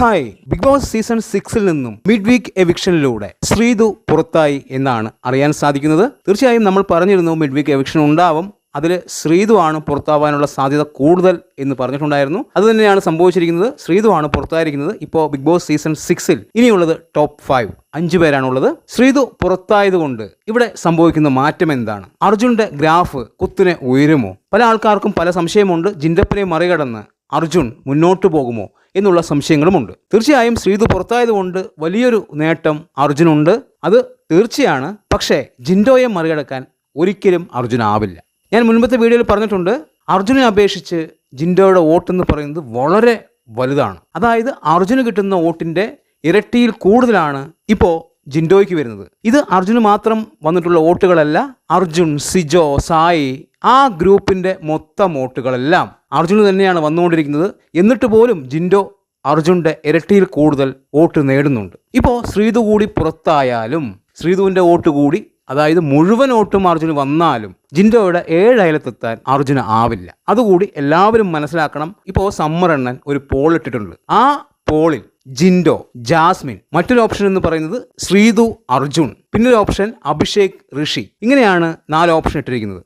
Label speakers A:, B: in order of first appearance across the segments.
A: Hi big boss season സിക്സിൽ നിന്നും mid week എവിക്ഷനിലൂടെ Sreethu പുറത്തായി എന്നാണ് അറിയാൻ സാധിക്കുന്നത്. തീർച്ചയായും നമ്മൾ പറഞ്ഞിരുന്നു മിഡ് വീക്ക് എവിക്ഷൻ ഉണ്ടാവും അതിൽ ശ്രീതു ആണ് പുറത്താവാനുള്ള സാധ്യത കൂടുതൽ എന്ന് പറഞ്ഞിട്ടുണ്ടായിരുന്നു. അത് തന്നെയാണ് സംഭവിച്ചിരിക്കുന്നത്. ശ്രീതു ആണ് പുറത്തായിരിക്കുന്നത്. ഇപ്പോൾ ബിഗ് ബോസ് സീസൺ സിക്സിൽ ഇനിയുള്ളത് ടോപ്പ് ഫൈവ് അഞ്ചു പേരാണുള്ളത്. ശ്രീതു പുറത്തായതുകൊണ്ട് ഇവിടെ സംഭവിക്കുന്ന മാറ്റം എന്താണ്? അർജുന്റെ ഗ്രാഫ് കുത്തിനെ ഉയരുമോ? പല ആൾക്കാർക്കും പല സംശയമുണ്ട്. ജിൻഡപ്പിനെ മറികടന്ന് അർജുൻ മുന്നോട്ട് പോകുമോ എന്നുള്ള സംശയങ്ങളുമുണ്ട്. തീർച്ചയായും ശ്രീതു പുറത്തായതുകൊണ്ട് വലിയൊരു നേട്ടം അർജുനുണ്ട്. അത് തീർച്ചയാണ്. പക്ഷേ ജിൻഡോയെ മറികടക്കാൻ ഒരിക്കലും അർജുനാവില്ല ഞാൻ മുൻപത്തെ വീഡിയോയിൽ പറഞ്ഞിട്ടുണ്ട് അർജുനെ അപേക്ഷിച്ച് ജിൻഡോയുടെ വോട്ട് എന്ന് പറയുന്നത് വളരെ വലുതാണ്. അതായത് അർജുന് കിട്ടുന്ന വോട്ടിന്റെ ഇരട്ടിയിൽ കൂടുതലാണ് ഇപ്പോൾ ജിൻഡോയ്ക്ക് വരുന്നത്. ഇത് അർജുന് മാത്രം വന്നിട്ടുള്ള വോട്ടുകളല്ല അർജുൻ സിജോ സായി ആ ഗ്രൂപ്പിന്റെ മൊത്തം വോട്ടുകളെല്ലാം. അർജുന് തന്നെയാണ് വന്നുകൊണ്ടിരിക്കുന്നത്. എന്നിട്ട് പോലും ജിൻഡോ അർജുന്റെ ഇരട്ടിയിൽ കൂടുതൽ വോട്ട് നേടുന്നുണ്ട്. ഇപ്പോൾ ശ്രീതു കൂടി പുറത്തായാലും ശ്രീതുവിന്റെ വോട്ട് കൂടി അതായത് മുഴുവൻ വോട്ടും അർജുന് വന്നാലും ജിൻഡോയുടെ ഏഴ് അയലത്തെത്താൻ അർജുന് ആവില്ല. അതുകൂടി എല്ലാവരും മനസ്സിലാക്കണം. ഇപ്പോൾ സമ്മറണ്ണൻ ഒരു പോൾ ഇട്ടിട്ടുണ്ട്. ആ പോളിൽ ജിൻഡോ ജാസ്മിൻ മറ്റൊരു ഓപ്ഷൻ എന്ന് പറയുന്നത് ശ്രീതു അർജുൻ. പിന്നൊരു ഓപ്ഷൻ അഭിഷേക് ഋഷി. ഇങ്ങനെയാണ് നാല് ഓപ്ഷൻ ഇട്ടിരിക്കുന്നത്.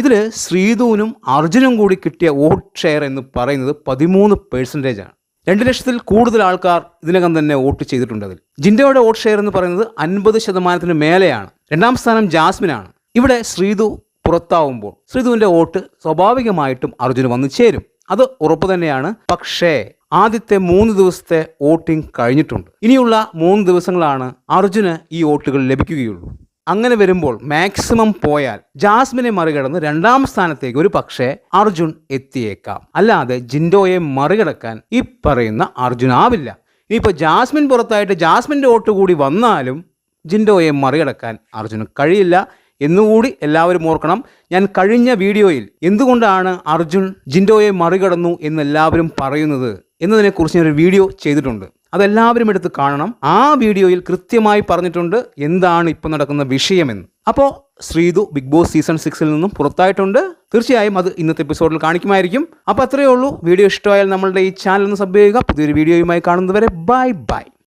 A: ഇതിൽ ശ്രീതുവിനും അർജുനും കൂടി കിട്ടിയ വോട്ട് ഷെയർ എന്ന് പറയുന്നത് പതിമൂന്ന് പെർസെന്റേജ് ആണ്. രണ്ട് ലക്ഷത്തിൽ കൂടുതൽ ആൾക്കാർ ഇതിനകം തന്നെ വോട്ട് ചെയ്തിട്ടുണ്ട് അതിൽ. ജിൻഡോയുടെ വോട്ട് ഷെയർ എന്ന് പറയുന്നത് അൻപത് ശതമാനത്തിന് മേലെയാണ്. രണ്ടാം സ്ഥാനം ജാസ്മിനാണ്. ഇവിടെ ശ്രീധു പുറത്താവുമ്പോൾ ശ്രീതുവിന്റെ വോട്ട് സ്വാഭാവികമായിട്ടും അർജുന് വന്നു ചേരും. അത് ഉറപ്പ് തന്നെയാണ്. പക്ഷേ ആദ്യത്തെ മൂന്ന് ദിവസത്തെ വോട്ടിംഗ് കഴിഞ്ഞിട്ടുണ്ട്. ഇനിയുള്ള മൂന്ന് ദിവസങ്ങളാണ് അർജുന് ഈ വോട്ടുകൾ ലഭിക്കുകയുള്ളൂ. അങ്ങനെ വരുമ്പോൾ മാക്സിമം പോയാൽ ജാസ്മിനെ മറികടന്ന് രണ്ടാം സ്ഥാനത്തേക്ക് ഒരു പക്ഷേ അർജുൻ എത്തിയേക്കാം. അല്ലാതെ ജിൻഡോയെ മറികടക്കാൻ ഈ പറയുന്ന അർജുൻ ആവില്ല. ഇനിയിപ്പോൾ ജാസ്മിൻ പുറത്തായിട്ട് ജാസ്മിന്റെ വോട്ട് കൂടി വന്നാലും ജിൻഡോയെ മറികടക്കാൻ അർജുന് കഴിയില്ല എന്നുകൂടി എല്ലാവരും ഓർക്കണം. ഞാൻ കഴിഞ്ഞ വീഡിയോയിൽ എന്തുകൊണ്ടാണ് അർജുൻ ജിൻഡോയെ മറികടന്നു എന്ന് എല്ലാവരും പറയുന്നത് എന്നതിനെക്കുറിച്ച് ഞാനൊരു വീഡിയോ ചെയ്തിട്ടുണ്ട്. അതെല്ലാവരും എടുത്ത് കാണണം. ആ വീഡിയോയിൽ കൃത്യമായി പറഞ്ഞിട്ടുണ്ട് എന്താണ് ഇപ്പോൾ നടക്കുന്ന വിഷയമെന്ന്. അപ്പോൾ ശ്രീതു ബിഗ് ബോസ് സീസൺ സിക്സിൽ നിന്നും പുറത്തായിട്ടുണ്ട്. തീർച്ചയായും അത് ഇന്നത്തെ എപ്പിസോഡിൽ കാണിക്കുമായിരിക്കും. അപ്പോൾ അത്രയേ ഉള്ളൂ. വീഡിയോ ഇഷ്ടമായാൽ നമ്മളുടെ ഈ ചാനൽ ഒന്ന് സബ് ചെയ്യുക. പുതിയൊരു വീഡിയോയുമായി കാണുന്നവരെ ബൈ ബൈ.